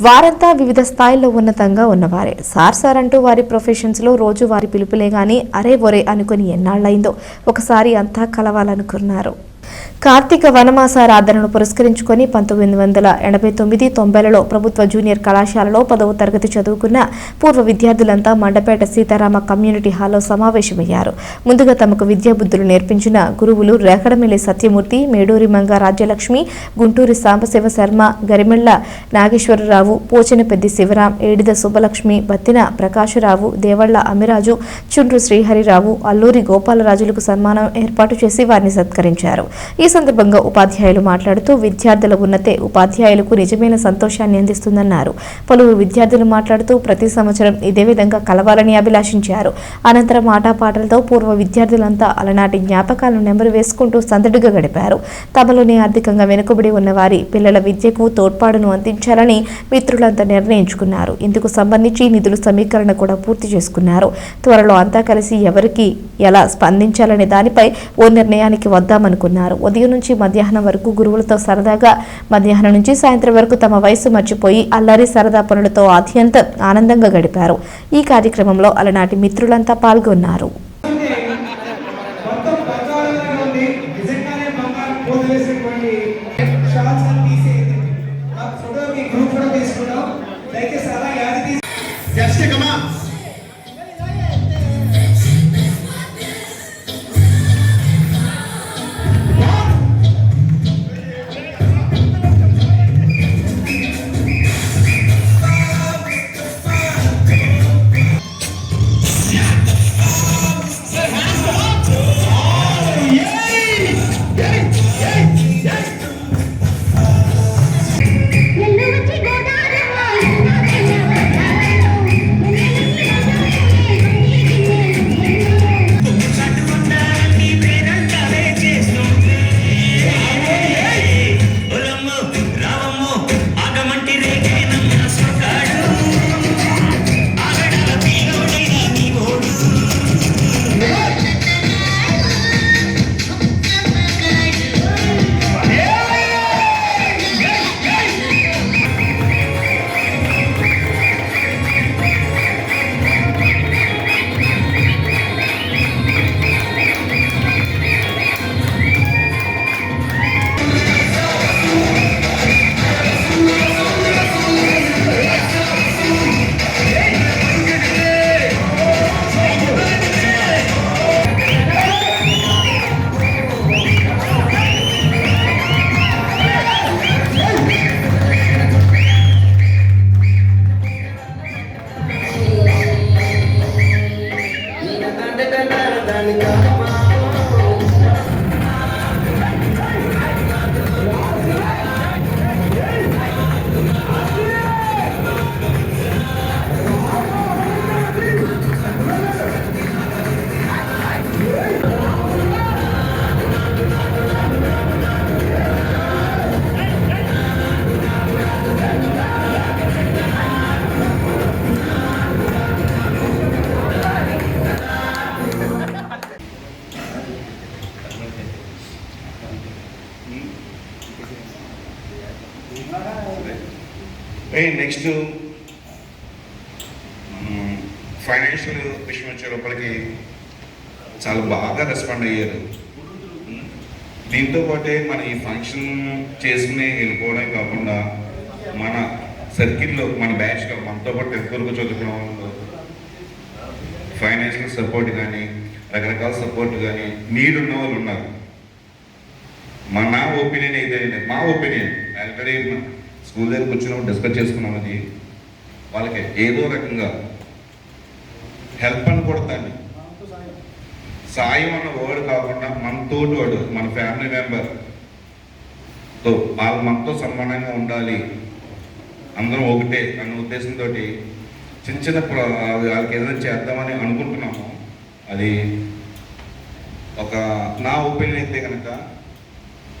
వారంతా వివిధ స్థాయిల్లో ఉన్నతంగా ఉన్నవారే. సార్ సార్ అంటూ వారి ప్రొఫెషన్స్లో రోజు వారి పిలుపులే గాని అరే ఒరే అనుకుని ఎన్నాళ్ళైందో ఒకసారి అంతా కలవాలనుకున్నారు. కార్తీక వనమాసారాధనను పురస్కరించుకొని పంతొమ్మిది వందల ఎనభై తొమ్మిది తొంభైలలో ప్రభుత్వ జూనియర్ కళాశాలలో పదవ తరగతి చదువుకున్న పూర్వ విద్యార్థులంతా మండపేట సీతారామ కమ్యూనిటీ హాల్లో సమావేశమయ్యారు. ముందుగా తమకు విద్యాబుద్ధులు నేర్పించిన గురువులు రేకడమిల్లి సత్యమూర్తి మేడూరి మంగ రాజ్యలక్ష్మి గుంటూరి సాంబశివ శర్మ గరిమెళ్ళ నాగేశ్వరరావు పోచనపెద్ది శివరాం ఏడిద సుబ్బలక్ష్మి బత్తిన ప్రకాశరావు దేవళ్ళ అమిరాజు చుండ్రు శ్రీహరిరావు అల్లూరి గోపాలరాజులకు సన్మానం ఏర్పాటు చేసి వారిని సత్కరించారు. ఈ సందర్భంగా ఉపాధ్యాయులు మాట్లాడుతూ విద్యార్థుల ఉన్నతే ఉపాధ్యాయులకు నిజమైన సంతోషాన్ని అందిస్తుందన్నారు. పలువురు విద్యార్థులు మాట్లాడుతూ ప్రతి సంవత్సరం ఇదే విధంగా కలవాలని అభిలాషించారు. అనంతరం ఆటపాటలతో పూర్వ విద్యార్థులంతా అలనాటి జ్ఞాపకాలను నెమరు వేసుకుంటూ సందడిగా గడిపారు. తమలోనే ఆర్థికంగా వెనుకబడి ఉన్న వారి పిల్లల విద్యకు తోడ్పాటును అందించాలని మిత్రులంతా నిర్ణయించుకున్నారు. ఇందుకు సంబంధించి నిధుల సమీకరణ కూడా పూర్తి చేసుకున్నారు. త్వరలో అంతా కలిసి ఎవరికి ఎలా స్పందించాలనే దానిపై ఓ నిర్ణయానికి వద్దామనుకున్నారు. ఉదయం నుంచి మధ్యాహ్నం వరకు గురువులతో సరదాగా మధ్యాహ్నం నుంచి సాయంత్రం వరకు తమ వయసు మర్చిపోయి అల్లరి సరదా పనులతో ఆద్యంత ఆనందంగా గడిపారు. ఈ కార్యక్రమంలో అలనాటి మిత్రులంతా పాల్గొన్నారు. నెక్స్ట్ ఫైనాన్షియల్ mm, విషయం వచ్చే లోపలికి చాలా బాగా రెస్పాండ్ అయ్యారు. Hmm? దీంతో పాటే మన ఈ ఫంక్షన్ చేసుకుని వెళ్ళిపోవడం కాకుండా మన సర్కిల్లో మన బ్యాచ్లో మనతో పాటు టెన్త్ వరకు చదువుకున్న వాళ్ళు ఫైనాన్షియల్ సపోర్ట్ కానీ రకరకాల సపోర్ట్ కానీ నీడున్న ఉన్న వాళ్ళు ఉన్నారు. మా నా ఒపీనియన్ అయితే మా ఒపీనియన్ ఆల్రెడీ స్కూల్ దగ్గర కూర్చున్నప్పుడు డిస్కస్ చేసుకున్నాం అది వాళ్ళకి ఏదో రకంగా హెల్ప్ అని కూడా సాయం అన్న వర్డ్ కాకుండా మనతోటి వాడు మన ఫ్యామిలీ మెంబర్తో వాళ్ళు మనతో సమానంగా ఉండాలి. అందరం ఒకటే అన్న ఉద్దేశంతో చిన్న చిన్న వాళ్ళకి ఏదైనా చేద్దామని అనుకుంటున్నాము అది ఒక నా ఒపీనియన్ అయితే కనుక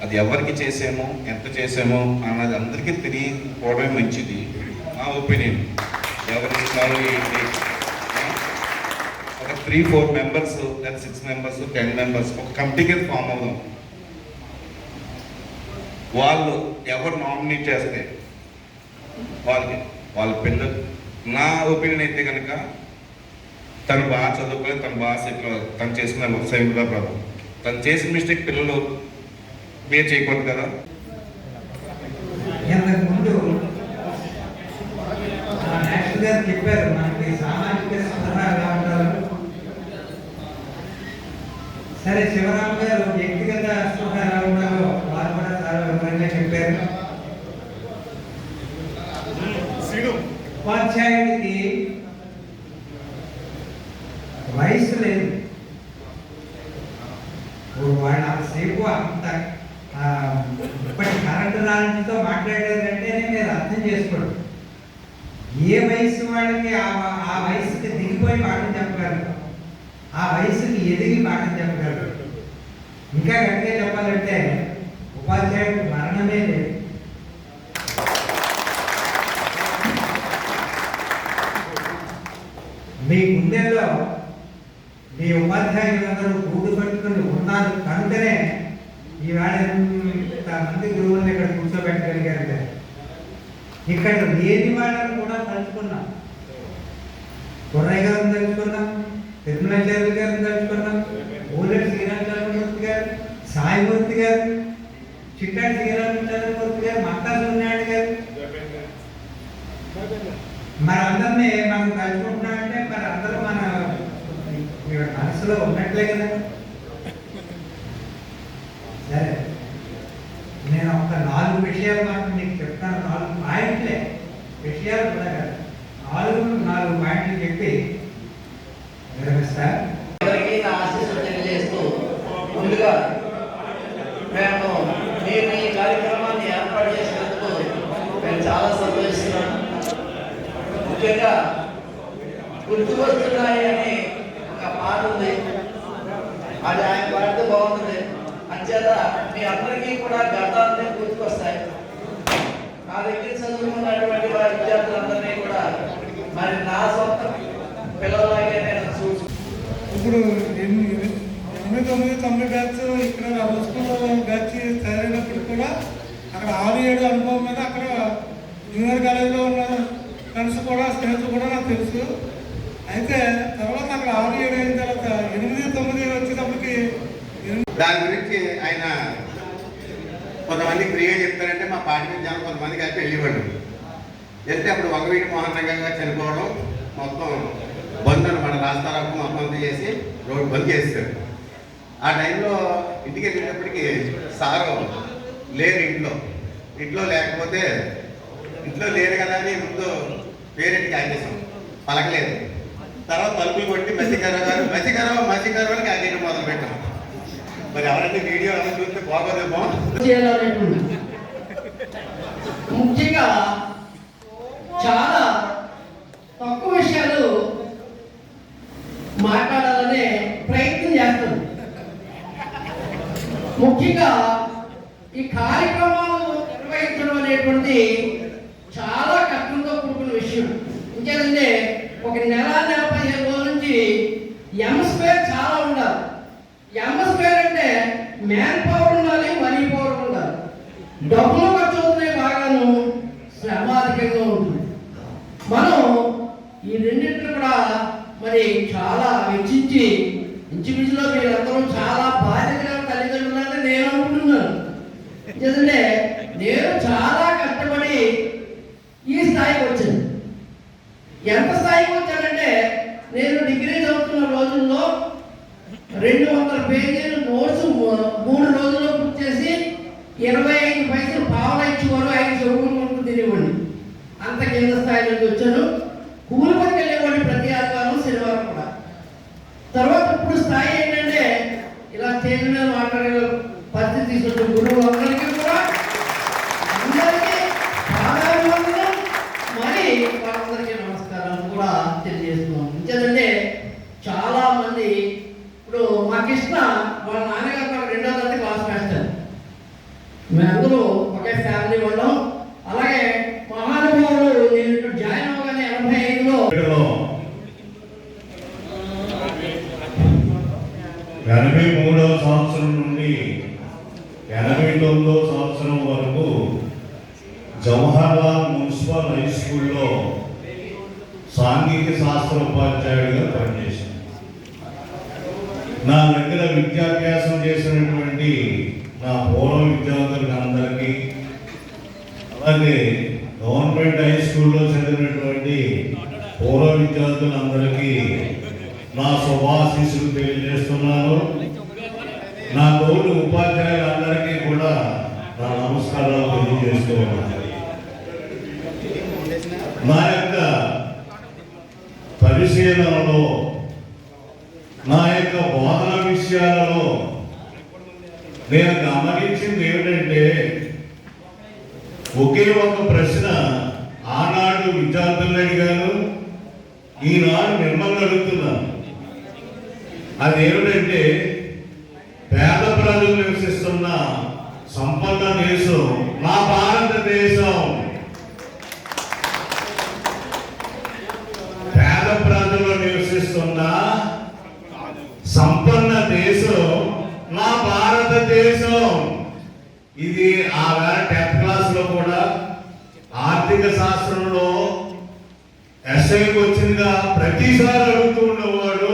అది ఎవరికి చేసామో ఎంత చేసామో అన్నది అందరికీ తెలియకపోవడమే మంచిది. నా ఒపీనియన్. ఎవరికి ఇస్తారు ఏంటి? ఒక త్రీ ఫోర్ మెంబర్స్ లేదా సిక్స్ మెంబర్స్ టెన్ మెంబర్స్ ఒక కమిటీకి ఫామ్ అవుదాం. వాళ్ళు ఎవరు నామినేట్ చేస్తే వాళ్ళకి వాళ్ళ పిల్లలు నా ఒపీనియన్ అయితే కనుక తను బాగా చదువుకోలేదు తను బాగా సెటిల్ తను చేసిన సైన్గా ప్రభావం తను చేసిన మిస్టేక్ పిల్లలు మీరు చేయకూడదు కదా? ఇంతకు ముందు నెక్స్ట్ గారు చెప్పారు మనకి సామాజిక ఉండాలి సరే శివరామ్ గారు వ్యక్తిగత స్పృహ ఎలా ఉండాలో వారు కూడా చాలా వివరంగా చెప్పారు ఉపాధ్యాయుడికి వయసు లేదు ఇప్పుడు వాళ్ళు అంతసేపు అంత ఆ, ఇప్పటి కరెంటు నాలెడ్జ్తో మాట్లాడేదంటే మీరు చెప్పడు. ఏ వయసు వాళ్ళకి ఆ ఆ వయసుకి దిగిపోయి పాఠం చెప్పగలరు? ఆ వయసుకి ఎదిగి పాఠం చెప్పగలరు? ఇంకా గట్టిగా చెప్పాలంటే ఉపాధ్యాయుడికి మరణమే లేదు. మీ గుండెల్లో మీ ఉపాధ్యాయులందరూ గూడు కట్టుకుని ఉన్నారు కనుకనే ఈవేళ ఇంత మంది గురువులను ఇక్కడ కూర్చోబెట్టగలిగారు కదా. ఇక్కడ లేని వాళ్ళని కూడా తలుచుకున్నాం. కొరయ్య గారిని తలుచుకున్నాం తిరుమలాచార్య గారిని తలుచుకున్నాం ఊళ్ళటి శ్రీరామచంద్రమూర్తి గారు సాయిమూర్తి గారు చిట్టాడి శ్రీరామచంద్రమూర్తి గారు మక్కా సున్నాడు గారు. మరి అందరినీ మనం కలుసుకుంటున్నామంటే మరి అందరూ మన మనసులో ఉన్నట్లే కదా సరే నేను ఒక నాలుగు విషయాలు మాత్రం మీకు చెప్తాను నాలుగు పాయింట్లే విషయాలు కూడా కాదు నాలుగు నాలుగు పాయింట్లు చెప్పి విరమిస్తా అందరికీ నా ఆశీస్సులు తెలియజేస్తూ ముందుగా మేము మీరు ఈ కార్యక్రమాన్ని ఏర్పాటు చేసినందుకు మేము చాలా సంతోషిస్తున్నాను. ముఖ్యంగా గుర్తు వస్తున్నాయి అని ఒక పాట ఉంది. అది ఆయన పాడితే బాగుంటుంది. అంచేత మీ అందరికీ కూడా గతాన్ని గుర్తుకొస్తాయి. నా దగ్గర చదువుకున్నటువంటి వారి విద్యార్థులందరినీ కూడా మరి నా సొంత పిల్లలాగే నేను చూసు ఇప్పుడు ఎన్ని- ఎనిమిది తొమ్మిది తొమ్మిది బ్యాచ్ ఇక్కడ స్కూల్లో బ్యాచ్ తయారైనప్పుడు కూడా అక్కడ ఆరు ఏడు అనుభవం మీద అక్కడ జూనియర్ కాలేజీలో ఉన్న ఫ్రెండ్స్ కూడా స్నేహితులు కూడా నాకు తెలుసు. అయితే తర్వాత అక్కడ ఆరు ఏడు అయిన తర్వాత ఎనిమిది తొమ్మిది వచ్చేటప్పటికి దాని గురించి ఆయన కొంతమంది ఫ్రీగా చెప్తారంటే మా పార్టీ మీద జనం కొంతమంది కలిపి వెళ్ళేవాడు వెళ్తే అప్పుడు వంగవీటి మోహన్ రంగంగా చనిపోవడం మొత్తం బంద్ అనమాట రాస్తారాకు మొత్తం చేసి రోడ్ బంద్ చేశారు ఆ టైంలో ఇంటికి వెళ్ళేటప్పటికి సారు లేరు ఇంట్లో. ఇంట్లో లేకపోతే ఇంట్లో లేరు కదా అని ముందు పేరెంట్కి ఆదేశం పలకలేదు. తర్వాత తలుపులు కొట్టి మసికరావు గారు మసికరావు మసికరావు అని కాకేయడం మొదలు పెట్టాం. మరి ఎవరైతే వీడియో ఎవరైనా చూస్తే బాగోదేమో ముఖ్యంగా చాలా తక్కువ విషయాలు మాట్లాడాలనే ప్రయత్నం చేస్తాను ముఖ్యంగా ఈ కార్యక్రమాలు నిర్వహించడం అనేటువంటి మ్యాన్ పవర్ ఉండాలి మనీ పవర్ ఉండాలి. డబ్బులు ఖర్చు అవుతున్నాయి బాగాను శ్రమ అధికంగా ఉంటుంది. మనం ఈ రెండింటిని కూడా మరి చాలా వెచ్చించి ఇంచుమించులో మీరందరూ చాలా బాధ్యతగా తల్లిదండ్రులని నేను అనుకుంటున్నాను. ఎందుకంటే నేను చాలా కష్టపడి ఈ స్థాయికి వచ్చాను. ఎంత స్థాయికి వచ్చానంటే నేను డిగ్రీ చదువుతున్న రోజుల్లో రెండు వందల పేజీలు నోట్స్ మూడు రోజుల్లో బుక్ చేసి ఇరవై ఐదు పైసలు పావులు ఇచ్చేవారు ఐదు చదువుకుంటూ తినేవాడిని. అంత కింద స్థాయి నుంచి వచ్చాను. కూలి ఎనభై మూడవ సంవత్సరం నుండి ఎనభై తొమ్మిదవ సంవత్సరం వరకు జవహర్లాల్ మున్సిపల్ హై స్కూల్లో సాంఘిక శాస్త్ర ఉపాధ్యాయుడిగా పనిచేశాను. నా దగ్గర విద్యాభ్యాసం చేసినటువంటి నా పూర్వ విద్యార్థులందరికీ అలాగే గవర్నమెంట్ హై స్కూల్లో చదివినటువంటి పూర్వ విద్యార్థులందరికీ నా శుభాశీస్సులు తెలియజేస్తున్నాను. నా తోటి ఉపాధ్యాయులందరికీ కూడా నా నమస్కారాలు తెలియజేస్తున్నాను. నా యొక్క పరిశీలనలో నా యొక్క బోధన విషయాలలో నేను గమనించింది ఏమిటంటే ఒకే ఒక ప్రశ్న ఆనాడు విద్యార్థులను అడిగాను ఈనాడు మిమ్మల్ని అడుగుతున్నాను. అది ఏమిటంటే పేద ప్రజలు నివసిస్తున్న సంపన్న దేశం మా భారతదేశం. పేద ప్రజలు నివసిస్తున్న సంపన్న దేశం నా భారతదేశం. ఇది ఆ వేళ టెన్త్ క్లాస్లో కూడా ఆర్థిక శాస్త్రంలో ఎస్ఐకి వచ్చిందిగా ప్రతిసారి అడుగుతూ ఉండేవాడు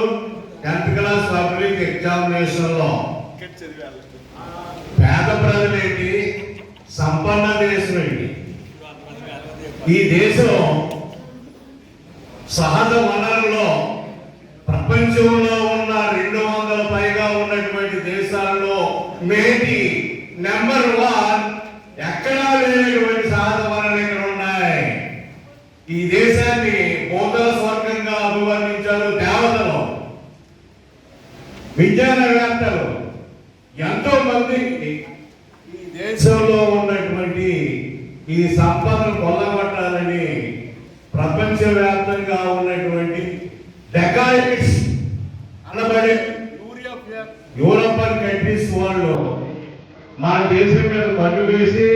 పబ్లిక్ ఎగ్జామినేషన్లో పేద ప్రజలేంటి? సంపన్న దేశం ఏంటి ఈ దేశం సహజ వనరులో ప్రపంచంలో ఉన్న రెండు వందల పైగా ఉన్నటువంటి దేశాల్లో మేటి నెంబర్ వన్ మంది ఈ దేశంలో ఉన్నటువంటి ఈ సంపదను కొల్లగొట్టాలని ప్రపంచవ్యాప్తంగా ఉన్నటువంటి డెకాయిట్స్ అనబడే యూరోపియన్ కంట్రీస్ వాళ్ళు మన దేశం మీద పన్ను వేసి